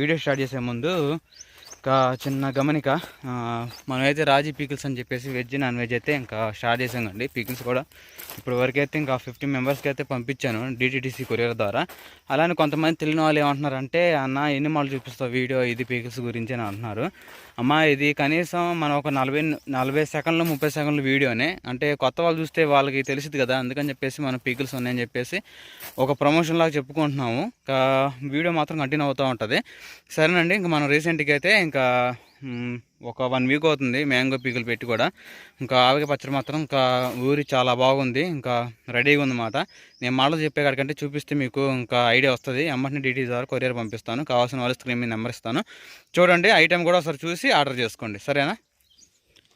Video start చేసే ముందు ఒక చిన్న గమనిక. మనమైతే రాజీ పీకిల్స్ అని చెప్పేసి వెజ్ నాన్ వెజ్ అయితే ఇంకా స్టార్ట్ చేసామండి. పీకిల్స్ కూడా ఇప్పుడు వరకు అయితే ఇంకా ఫిఫ్టీ మెంబర్స్కి అయితే పంపించాను డిటిటీసీ కొరియర్ ద్వారా. అలానే కొంతమంది తెలియని వాళ్ళు ఏమంటున్నారంటే అన్న ఎన్ని మాటలు చూపిస్తావు వీడియో? ఇది పీకిల్స్ గురించి అని అంటున్నారు. అమ్మా ఇది కనీసం మనం ఒక నలభై నలభై సెకండ్లు ముప్పై సెకండ్ల వీడియోనే. అంటే కొత్త వాళ్ళు చూస్తే వాళ్ళకి తెలిసింది కదా అందుకని చెప్పేసి మనం పీకిల్స్ ఉన్నాయని చెప్పేసి ఒక ప్రమోషన్ లాగా చెప్పుకుంటున్నాము. ఇంకా వీడియో మాత్రం కంటిన్యూ అవుతూ ఉంటుంది. సరేనండి ఇంకా మనం రీసెంట్గా అయితే ఇంకా ఒక వన్ వీక్ అవుతుంది మ్యాంగో పీకులు పెట్టి కూడా. ఇంకా ఆవిగ పచ్చడి మాత్రం ఇంకా ఊరి చాలా బాగుంది. ఇంకా రెడీగా ఉందన్నమాట నేను మాటలు చెప్పే కాడికంటే చూపిస్తే మీకు ఇంకా ఐడియా వస్తుంది. అమ్మటిని డీటీ ద్వారా కొరియర్ పంపిస్తాను. కావాల్సిన వాళ్ళు స్క్రీన్ మీద నెంబర్ ఇస్తాను. చూడండి ఐటెం కూడా ఒకసారి చూసి ఆర్డర్ చేసుకోండి. సరేనా?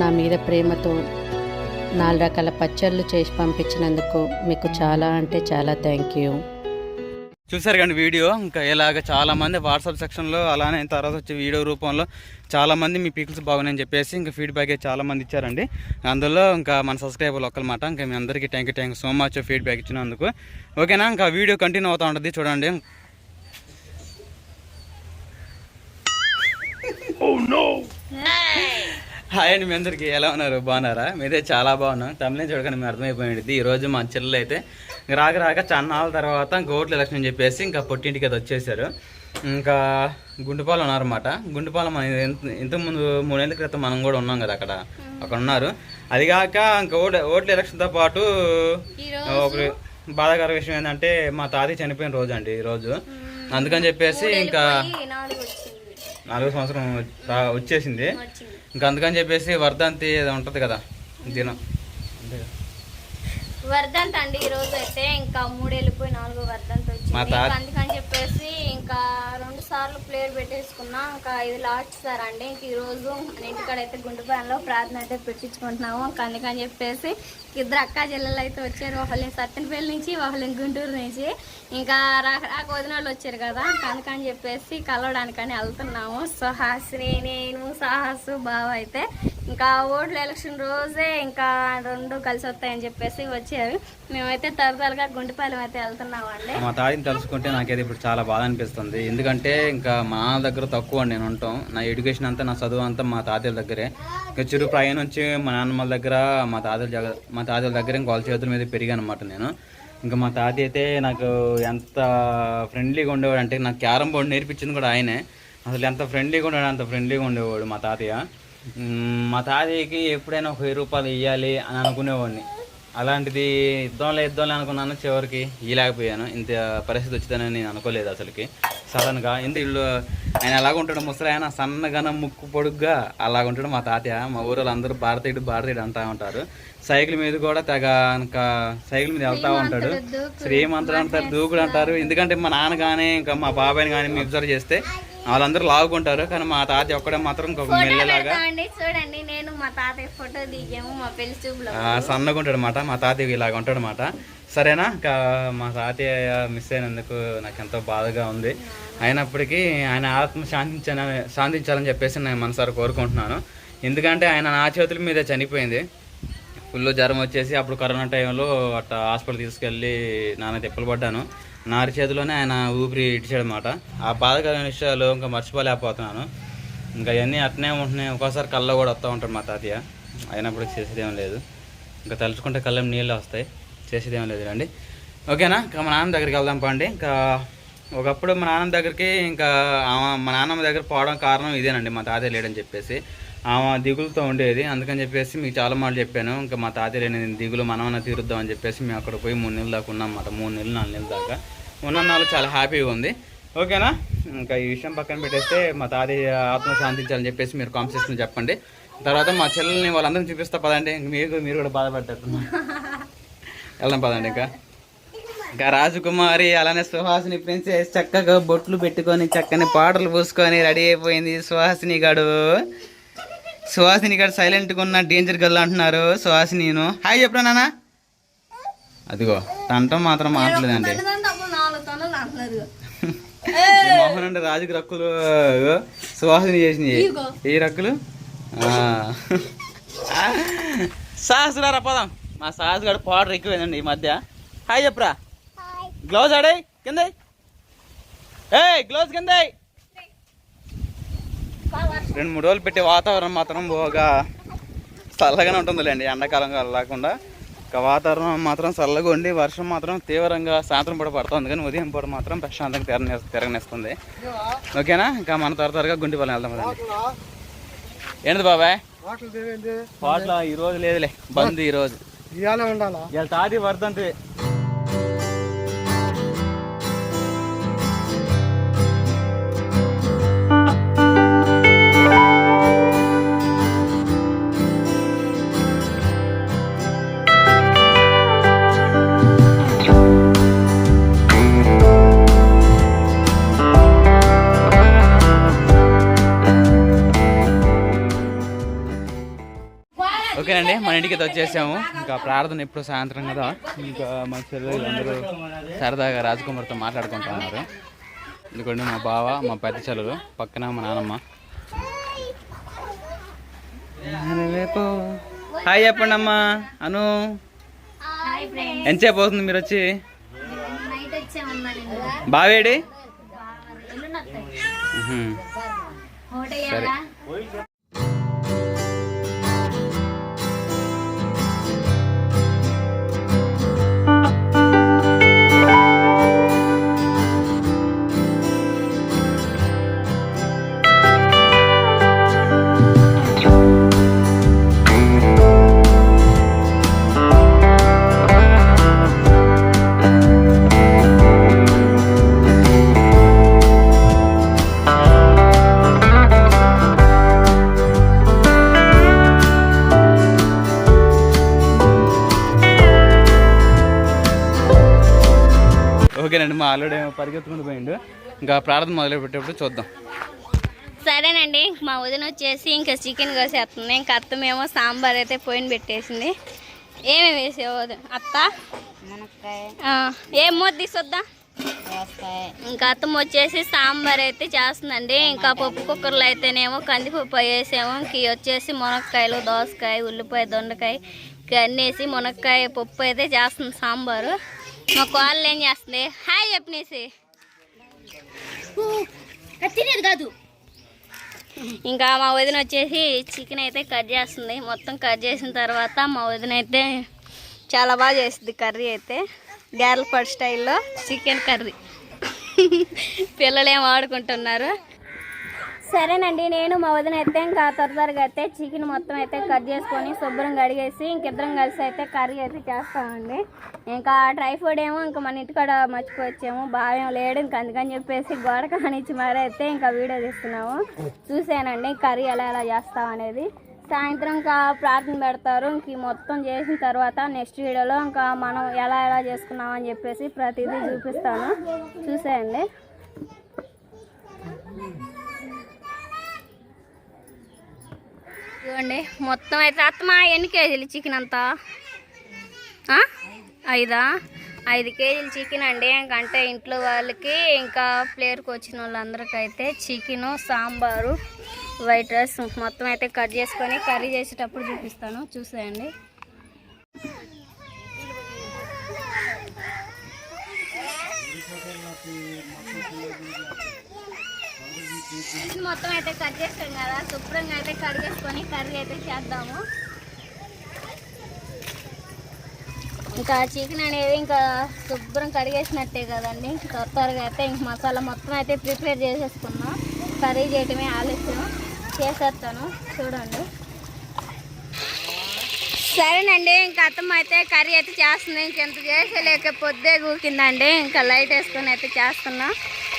నా మీద ప్రేమతో నాలుగు రకాల పచ్చళ్ళు చేసి పంపించినందుకు మీకు చాలా అంటే చాలా థ్యాంక్ యూ చూసారు కానీ వీడియో? ఇంకా ఇలాగ చాలా మంది వాట్సాప్ సెక్షన్లో అలానే తర్వాత వచ్చే వీడియో రూపంలో చాలా మంది మీ పిక్స్ బాగున్నాయని చెప్పేసి ఇంకా ఫీడ్బ్యాక్ అయితే చాలా మంది ఇచ్చారండి. అందులో ఇంకా మన సబ్స్క్రైబర్లు ఒక్కలమాట ఇంకా మీ అందరికీ thank you thank you so much feedback ఇచ్చినందుకు. ఓకేనా? ఇంకా వీడియో కంటిన్యూ అవుతూ ఉంటుంది చూడండి. హాయ్ అండి మీ అందరికీ. ఎలా ఉన్నారు? బాగున్నారా? మీదే చాలా బాగున్నాం. తమిళ చూడగానే మీ అర్థమైపోయింది. ఈ రోజు మా చెల్లెలు అయితే రాక రాక చన్నాళ్ళ తర్వాత ఓట్ల ఎలక్షన్ అని చెప్పేసి ఇంకా పొట్టింటికి అది వచ్చేసారు ఇంకా గుండుపాలు ఉన్నారన్నమాట. గుండుపాలు మన ఇంత- ఇంతకుముందు మూడేళ్ళ క్రితం మనం కూడా ఉన్నాం కదా అక్కడ. అక్కడ ఉన్నారు. అది కాక ఇంకా ఓట్ ఓట్ల ఎలక్షన్తో పాటు ఒక బాధాకర విషయం ఏంటంటే మా తాత చనిపోయిన రోజు అండి ఈ రోజు. అందుకని చెప్పేసి ఇంకా నాలుగో సంవత్సరం వచ్చేసింది. ఇంకా అందుకని చెప్పేసి వర్ధంతి ఏదో ఉంటుంది కదా దినం. వర్ధంత్ అండి ఈ రోజు అయితే ఇంకా మూడు వెళ్ళిపోయి నాలుగో వర్ధంత్ మా తాత- ఇంకా అందుకని చెప్పేసి ఇంకా రెండు సార్లు ప్లేట్ పెట్టేసుకున్నా. ఇంకా ఇది లాస్ట్ సార్ అండి. ఇంక ఈ రోజు మన ఇంటికాడ అయితే గుండుపాలలో ప్రార్థన అయితే పెట్టించుకుంటున్నాము. ఇంకా అందుకని చెప్పేసి ఇద్దరు అక్క చెల్లెలు అయితే వచ్చారు. ఒకళ్ళని సత్తెనపల్లి నుంచి ఒకళ్ళని గుంటూరు నుంచి. ఇంకా రాక రాక వదిన వాళ్ళు వచ్చారు కదా. ఇంకా అందుకని చెప్పేసి కలవడానికని వెళ్తున్నాము. సో హాసిని నేను సాహసు బావ అయితే ఇంకా ఓట్ల ఎలక్షన్ రోజే ఇంకా రెండు కలిసి వస్తాయని చెప్పేసి వచ్చారు. మేమైతే తరతరగా గుండెపాలెం అయితే వెళ్తున్నామండి. మా తాతని తలుచుకుంటే నాకైతే ఇప్పుడు చాలా బాధ అనిపిస్తుంది. ఎందుకంటే ఇంకా మా దగ్గర తక్కువ నేను ఉంటాం. నా ఎడ్యుకేషన్ అంతా నా చదువు అంతా మా తాతయ్య దగ్గరే. ఇంకా చిరు ప్రయాణం నుంచి మా నాన్నమ్మల దగ్గర మా తాతయ్య మా తాతయ్య దగ్గర ఇంకా వాళ్ళ చేతుల మీద పెరిగాను అనమాట నేను. ఇంకా మా తాతయ్య అయితే నాకు ఎంత ఫ్రెండ్లీగా ఉండేవాడు అంటే నాకు క్యారమ్ బోర్డు నేర్పించింది కూడా ఆయనే. అసలు ఎంత ఫ్రెండ్లీగా ఉండేవాడు అంత ఫ్రెండ్లీగా ఉండేవాడు మా తాతయ్య. మా తాతయ్యకి ఎప్పుడైనా ఒక వెయ్యి రూపాయలు ఇవ్వాలి అని అనుకునేవాడిని. అలాంటిది ఇద్దాంలే ఇద్దాంలే అనుకున్నాను చివరికి ఇలాగపోయాను ఇంత పరిస్థితి వచ్చిందని నేను అనుకోలేదు అసలుకి. సడన్గా ఇంత ఇల్లు ఆయన ఎలాగ ఉంటాడు ముసలి ఆయన సన్నగాన ముక్కు పొడుగ్గా అలాగ ఉంటాడు మా తాతయ్య. మా ఊరిలో అందరూ భారతీయుడు భారతీయుడు అంటూ ఉంటారు. సైకిల్ మీద కూడా తెగ ఇంకా సైకిల్ మీద వెళ్తా ఉంటాడు. శ్రీమంతుడు అంటారు దూకుడు అంటారు. ఎందుకంటే మా నాన్న కానీ ఇంకా మా బాబాయ్ని కానీ మీ అబ్జర్వ్ చేస్తే వాళ్ళందరూ లాగుకుంటారు. కానీ మా తాత ఒక్కడే మాత్రం ఇంకొక మెల్లలాగా చూడండి నేను మా తాతయ్య ఫోటో దిగాము మా పెళ్ళి చూపులో. సన్నగా ఉంటాడు అనమాట మా తాతయ్య ఇలాగ ఉంటాడు అనమాట సరేనా? ఇంకా మా తాతయ్య మిస్ అయినందుకు నాకు ఎంతో బాధగా ఉంది. అయినప్పటికీ ఆయన ఆత్మ శాంతించాలని శాంతించాలని చెప్పేసి నేను మనసారి కోరుకుంటున్నాను. ఎందుకంటే ఆయన నా చేతుల మీద చనిపోయింది. ఫుల్ జ్వరం వచ్చేసి అప్పుడు కరోనా టైంలో అట్లా హాస్పిటల్ తీసుకెళ్ళి నాన్న తిప్పలు పడ్డాను. నారి చేతిలోనే ఆయన ఊపిరి ఇచ్చాడు ఆ బాధకరమైన విషయాలు ఇంకా మర్చిపోలేకపోతున్నాను. ఇంకా ఇవన్నీ అట్నే ఉంటున్నాయి. ఒక్కోసారి కళ్ళ కూడా వస్తూ ఉంటాడు మా తాతయ్య. అయినప్పుడు చేసేదేం లేదు. ఇంకా తలుచుకుంటే కళ్ళం నీళ్ళు వస్తాయి. చేసేదేం లేదు రండి. ఓకేనా? ఇంకా మా నాన్న దగ్గరికి వెళ్దాం పండి ఇంకా ఒకప్పుడు మా నాన్న దగ్గరికి ఇంకా మా నాన్నమ్మ దగ్గర పోవడం కారణం ఇదేనండి. మా తాతయ్య లేడని చెప్పేసి. ఆమె దిగులతో ఉండేది. అందుకని చెప్పేసి మీకు చాలా మాటలు చెప్పాను. ఇంకా మా తాతయ్య లేని దిగులు మనమన్నా తీరుద్దాం అని చెప్పేసి మేము అక్కడ పోయి మూడు నెలల దాకా ఉన్నాం అన్నమాట. మూడు నెలలు నాలుగు నెలల దాకా. ఉన్న చాలా హ్యాపీగా ఉంది. ఓకేనా? ఇంకా ఈ విషయం పక్కన పెట్టేస్తే మా తాతయ్య ఆత్మ శాంతించాలని చెప్పేసి మీరు కాన్సెప్ట్ని చెప్పండి. తర్వాత మా చెల్లెల్ని వాళ్ళందరినీ చూపిస్తా పదండి. మీరు మీకు మీరు కూడా బాధపడ్డారు వెళ్దాం పదండి ఇంకా. ఇంకా రాజకుమారి అలానే సుహాసిని ప్రిన్సెస్ చక్కగా బొట్లు పెట్టుకొని చక్కని పాటలు పూసుకొని రెడీ అయిపోయింది సుహాసిని గడు. సుహాసిని గారు సైలెంట్గా ఉన్న డేంజర్ గర్ల్ అంటున్నారు సుహాసినిను హాయ్ చెప్పరా నాన్న? అదిగో తంటం మాత్రం ఈ మోహన్ అంటే రాజుకి రక్కులు సువాసన చేసినాయి ఈ రక్కులు? సాహసురారా పదం. మా సాహస్ గడు పౌడర్ ఎక్కువైందండి ఈ మధ్య. హాయ్ చెప్పరా? గ్లౌజ్ ఆడే కింద ఏ గ్లౌజ్ కింద రెండు మూడు రోజులు పెట్టే వాతావరణం మాత్రం బాగా చల్లగానే ఉంటుందిలేండి ఎండాకాలం లేకుండా. ఇంకా వాతావరణం మాత్రం చల్లగా ఉండి వర్షం మాత్రం తీవ్రంగా సాయంత్రం పూట పడుతుంది. కానీ ఉదయం పూట మాత్రం ప్రశాంతంగా తిరగనే తిరగనేస్తుంది. ఓకేనా? ఇంకా మన త్వర త్వరగా గుంటిపల్లి వెళ్దాం. ఏంటిది బాబాయ్? పాటల ఈ రోజు లేదులే బంద్ ఈ రోజు ఇవాళ ఉండాలా తాది వర్ధంతి ఓకేనండి మన ఇంటికి అయితే వచ్చేసాము. ఇంకా ప్రార్థన ఎప్పుడు సాయంత్రం కదా. ఇంకా మా చెల్లెలు అందరూ సరదాగా రాజకుమార్తో మాట్లాడుకుంటున్నారు ఎందుకంటే మా బావ మా పెద్ద చెల్లెలు పక్కన మా నాన్నమ్మ రేపు హాయ్ చెప్పండి అమ్మా అను ఎంతసేపు అవుతుంది మీరు వచ్చి? బావేడి? ఎల్లుండి ఆల్రెడీ పరిగెత్తుకుంటూ పోయిండు. ఇంకా ప్రార్థన మొదలు పెట్టేప్పుడు చూద్దాం. సరేనండి మా వదిన వచ్చేసి ఇంకా చికెన్ కోసేస్తుంది. ఇంకా అత్తమేమో సాంబార్ అయితే పోయిన పెట్టేసింది. ఏమేమి వేసావు వదిన? అత్త? ఆ, ఏం మూత తీసుకొద్దా ఇంకా అత్తమ్మ వచ్చేసి సాంబార్ అయితే చేస్తుందండి. ఇంకా పప్పు కుక్కర్లో అయితేనేమో కందిపప్పు వేసాము. ఇంక వచ్చేసి మునక్కాయలు దోసకాయ ఉల్లిపాయ దొండకాయ ఇంకా అన్నీ వేసి మునక్కాయ పప్పు అయితే చేస్తుంది సాంబారు. మా కోళ్ళు ఏం చేస్తుంది? హాయ్ చెప్పనేసి తినేది కాదు. ఇంకా మా వదిన వచ్చేసి చికెన్ అయితే కట్ చేస్తుంది. మొత్తం కట్ చేసిన తర్వాత మా వదిన అయితే చాలా బాగా చేస్తుంది కర్రీ అయితే. గ్యార్లపాడు స్టైల్లో చికెన్ కర్రీ. పిల్లలు ఏం ఆడుకుంటున్నారు. సరేనండి నేను మా వదిన అయితే ఇంకా త్వర త్వరగా అయితే చికెన్ మొత్తం అయితే కట్ చేసుకొని శుభ్రంగా అడిగేసి ఇంకిద్దరం కలిసి అయితే కర్రీ అయితే చేస్తామండి. ఇంకా డ్రై ఫ్రూట్ ఏమో ఇంకా మన ఇంటికాడ మర్చిపోవచ్చేమో బాగా లేడు ఇంకా అందుకని చెప్పేసి గోడ కానిచ్చి మరీ అయితే ఇంకా వీడియో తీస్తున్నాము. చూసానండి కర్రీ ఎలా ఎలా చేస్తాం అనేది. సాయంత్రం ఇంకా ప్రార్థన పెడతారు ఇంక మొత్తం చేసిన తర్వాత నెక్స్ట్ వీడియోలో ఇంకా మనం ఎలా ఎలా చేసుకున్నామని చెప్పేసి ప్రతిదీ చూపిస్తాను. చూసేయండి. ఇదిగోండి మొత్తం అయితే అత్తమా ఎన్ని కేజీలు చికెన్ అంతా? ఐదా? ఐదు కేజీలు చికెన్ అండి ఇంకంటే ఇంట్లో వాళ్ళకి ఇంకా ప్లేయర్కి వచ్చిన వాళ్ళందరికీ అయితే చికెను సాంబారు వైట్ రైస్ మొత్తం అయితే కట్ చేసుకొని కర్రీ చేసేటప్పుడు చూపిస్తాను చూసేయండి. చికెన్ మొత్తం అయితే కట్ చేస్తాం కదా. శుభ్రంగా అయితే కడిగేసుకొని కర్రీ అయితే చేద్దాము. ఇంకా చికెన్ అనేది ఇంకా శుభ్రం కడిగేసినట్టే కదండి. ఇంకా త్వరగా అయితే ఇంక మసాలా మొత్తం అయితే ప్రిపేర్ చేసేసుకున్నాం కర్రీ చేయటమే ఆలస్యం. చేసేస్తాను. చూడండి. సరేనండి ఇంకా అత్తమ్మ అయితే కర్రీ అయితే చేస్తుంది. ఇంకెంత చేసేలేక పొద్దే కూకిందండి. ఇంకా లైట్ వేసుకొని అయితే చేస్తున్నాం.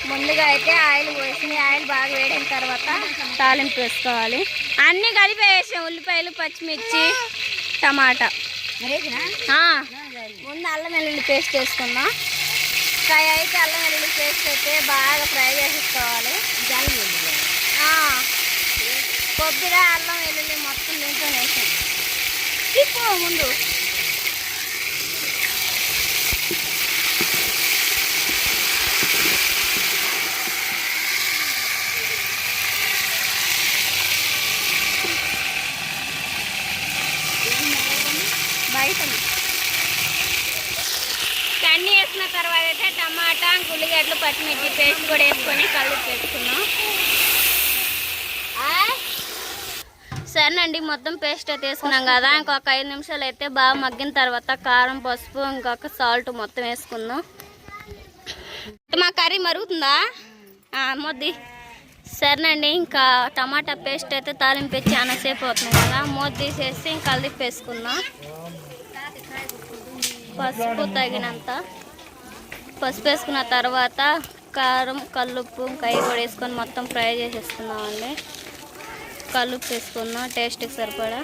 ముందుగా అయితే ఆయిల్ పోసి ఆయిల్ బాగా వేడిన తర్వాత తాలింపు వేసుకోవాలి. అన్నీ కలిపి వేసాం. ఉల్లిపాయలు పచ్చిమిర్చి టమాటా. ముందు అల్లం వెల్లుల్లి పేస్ట్ వేసుకుందాం. ఫ్రై అయితే అల్లం వెల్లుల్లి పేస్ట్ అయితే బాగా ఫ్రై చేసేసుకోవాలి. కొబ్బరి అల్లం వెల్లుల్లి మొత్తం దీంట్లో వేసాం ముందు బయట అన్నీ వేసిన తర్వాత అయితే టమాటా ఉల్లిగడ్డలు పచ్చిమిర్చి పేస్ట్ కూడా వేసుకొని కళ్ళు పెట్టుకున్నాం. సరేనండి మొత్తం పేస్ట్ అయితే వేసుకున్నాం కదా. ఇంకొక ఐదు నిమిషాలు అయితే బాగా మగ్గిన తర్వాత కారం పసుపు ఇంకొక సాల్ట్ మొత్తం వేసుకుందాం. మా కర్రీ మరుగుతుందా? మొద్ది. సరేనండి ఇంకా టమాటా పేస్ట్ అయితే తాలింపు చాలా సేపు అవుతుంది కదా. మూత తీసేసి ఇంకా కలిపి వేసుకుందాం. పసుపు తగినంత. పసుపు వేసుకున్న తర్వాత కారం కల్లుప్పు కై కూడా వేసుకొని మొత్తం ఫ్రై చేసేసుకున్నామండి కల్లుప్పు వేసుకున్నాం టేస్ట్కి సరిపడా.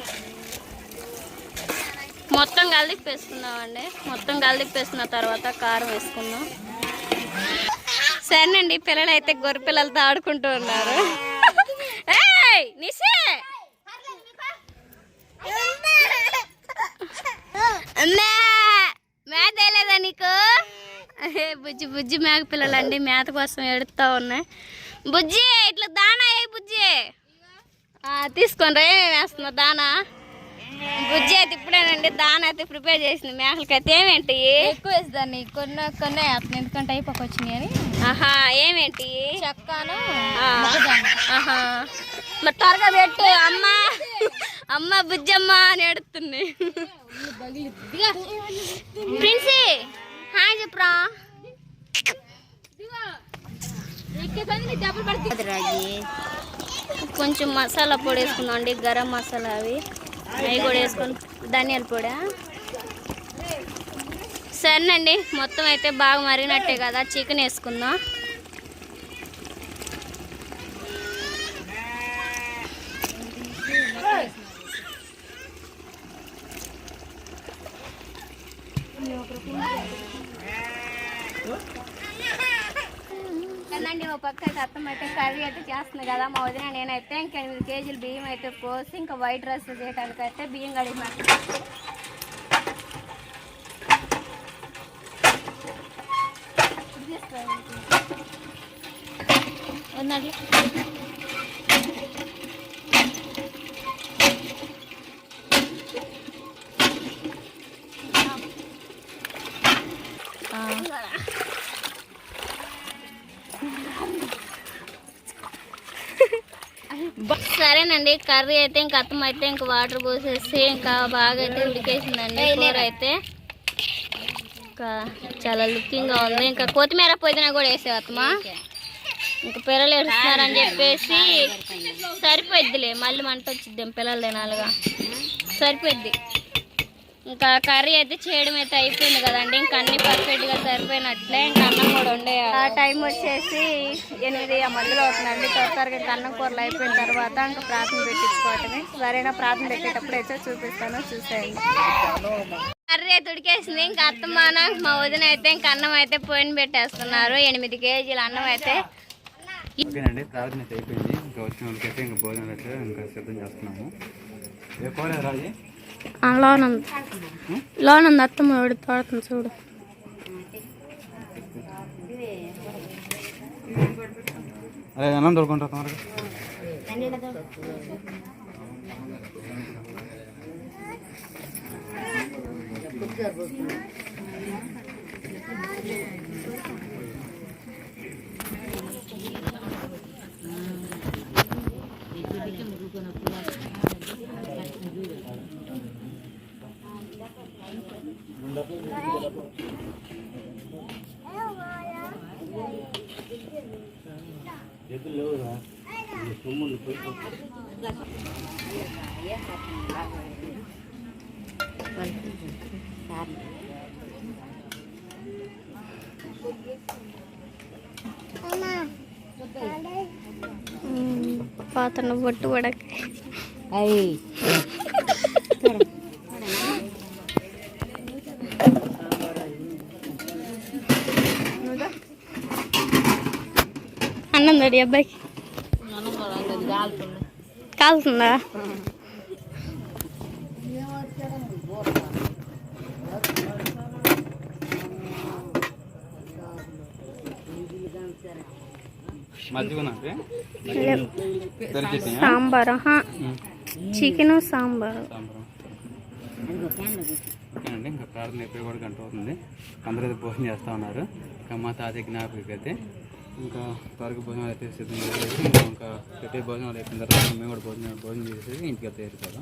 మొత్తం కలిపి వేసుకున్నామండి మొత్తం కలిపి వేసుకున్న తర్వాత కారం వేసుకున్నాం సరేనండి పిల్లలు అయితే గొర్రె పిల్లలతో ఆడుకుంటూ ఉన్నారు. నిషే అమ్మా మేత వేయలేదా నీకు అహే, బుజ్జి బుజ్జి మేక పిల్లలండి మేత కోసం ఎడుతూ ఉన్నాయి బుజ్జి ఇట్లా దానా ఏ బుజ్జి? తీసుకొని రే వేస్తున్నా దానా. బుజ్జి అయితే ఇప్పుడేనండి దానా అయితే ప్రిపేర్ చేసింది మేకలకి అయితే ఏమేంటి? ఎక్కువ వేసేదాన్ని కొన్ని కొన్ని వేస్తున్నాను ఎందుకంటే అయిపోక వచ్చినాయి అని. ఆహా ఏమేంటి? చెక్కను ఆహా. మరి త్వరగా పెట్టు అమ్మ. అమ్మ బుజ్జమ్మ అని ఎడుతుంది ప్రిన్సీ హాయ్ చెప్పురా. కొంచెం మసాలా పొడి వేసుకుందాం అండి గరం మసాలా అవి. అవి కూడా వేసుకొని ధనియాల పొడి సరేనండి మొత్తం అయితే బాగా మరిగినట్టే కదా చికెన్ వేసుకుందాం. అయితే అయితే చేస్తుంది కదా మా వదిన. నేనైతే ఇంకా ఎనిమిది కేజీలు బియ్యం అయితే పోసి ఇంకా వైట్ రైస్ చేయడానికి అయితే బియ్యం కడిగినట్టు ఉన్నట్లు సరేనండి కర్రీ అయితే ఇంకా అత్తం అయితే ఇంకా వాటర్ పోసేసి ఇంకా బాగా అయితే ఉడికేసిందండి. కూర అయితే ఇంకా చాలా లుకింగ్గా ఉంది. ఇంకా కొత్తిమీర పుదీనా కూడా వేసావు అత్తమా ఇంకా పిల్లలు ఏడుస్తున్నారని చెప్పేసి సరిపోద్దిలే మళ్ళీ మంట వచ్చిద్దాం పిల్లలు తినాలిగా. సరిపోద్ది ఇంకా కర్రీ అయితే చేయడం అయితే అయిపోయింది కదండి. ఇంకా అన్ని పర్ఫెక్ట్గా సరిపోయినట్లే. ఇంకా అన్నం కూడా ఉండే ఆ టైం వచ్చేసి ఎనిమిది ఆ మధ్యలో అవుతుందండి. త్వర త్వరగా ఇంకా అన్నం కూరలు అయిపోయిన తర్వాత ఇంకా ప్రార్థన పెట్టించుకోవటమే. సరైన ప్రార్థన పెట్టేటప్పుడు అయితే చూపిస్తాను. చూసేయండి. కర్రీ అయితే ఉడికేసింది. ఇంకా అత్తమాన మా వదిన అయితే ఇంకా అన్నం అయితే పోయిన పెట్టేస్తున్నారు. ఎనిమిది కేజీల అన్నం అయితే. ఓకేనండి ప్రార్థన అయితే అయిపోయింది. ఇంకా వచ్చిన వాళ్ళకైతే ఇంకా భోజనం అయితే ఇంకా సిద్ధం చేస్తున్నాము. ఏ కూర రాజీ? లోన్ ఉంది లోన్ ఉంది అత్తమ్మ ఎవడు తోడుతుంది చూడు అదే అన్నం దొరుకుంటా తొందరగా పాతన బొట్టు పడక అయ్యి అన్నం తడి అబ్బాయికి కాలుతుందా? సాంబార్ చికెన్ సాంబార్. ఓకేనండి ఇంకా ప్రార్థన అయిపోయి కూడా గంట అవుతుంది. అందరూ భోజనం చేస్తూ ఉన్నారు. ఇంకా మా తాతయ్య జ్ఞాపకం అయితే ఇంకా త్వరగా భోజనాలు అయితే సిద్ధం చేసేసి ఇంకా పెట్టే భోజనాలు అయిపోయిన తర్వాత మేము కూడా భోజనం భోజనం చేసేసి ఇంటికి అయితే కదా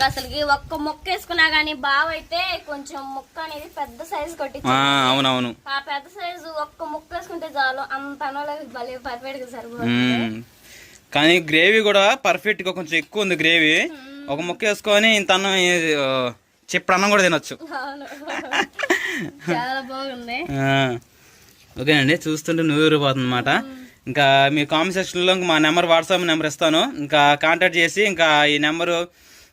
అసలుకి ఒక్క మొక్క వేసుకున్నా గానీ బావ అయితే కొంచెం ముక్క అనేది పెద్ద సైజు కొట్టించి ఆ, అవునవును. ఆ పెద్ద సైజు ఒక్క ముక్క వేసుకుంటే చాలు అంత భలే పర్ఫెక్ట్గా సరిపోతుంది. కానీ గ్రేవీ కూడా పర్ఫెక్ట్గా కొంచెం ఎక్కువ ఉంది గ్రేవీ ఒక ముక్క వేసుకొని ఇంత అన్నం చిప్పుడు అన్నం కూడా తినొచ్చు. చాలా బాగుంది. ఓకేనండి చూస్తుంటే నూరిపోతుంది అనమాట ఇంకా మీ కామెంట్ సెక్షన్లో మా నెంబర్ వాట్సాప్ నెంబర్ ఇస్తాను. ఇంకా కాంటాక్ట్ చేసి ఇంకా ఈ నెంబరు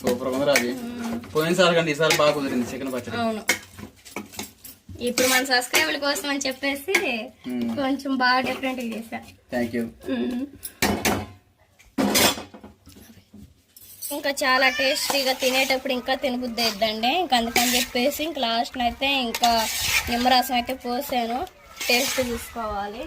సూపర్ ఉంది అది పోయినసారి కంటే ఈసారి బాగా కుదిరింది చికెన్ పచ్చడి. అవును. ఇప్పుడు మన సబ్స్క్రైబర్ల కోసం అని చెప్పేసి కొంచెం బాగా డిఫరెంట్గా చేశా. Thank you. ఇంకా చాలా టేస్టీగా తినేటప్పుడు ఇంకా తినబుద్ధి అయిద్దండి. ఇంకా అందుకని చెప్పేసి ఇంకా లాస్ట్ అయితే ఇంకా నిమ్మరసం అయితే పోసాను. టేస్ట్ చూసుకోవాలి.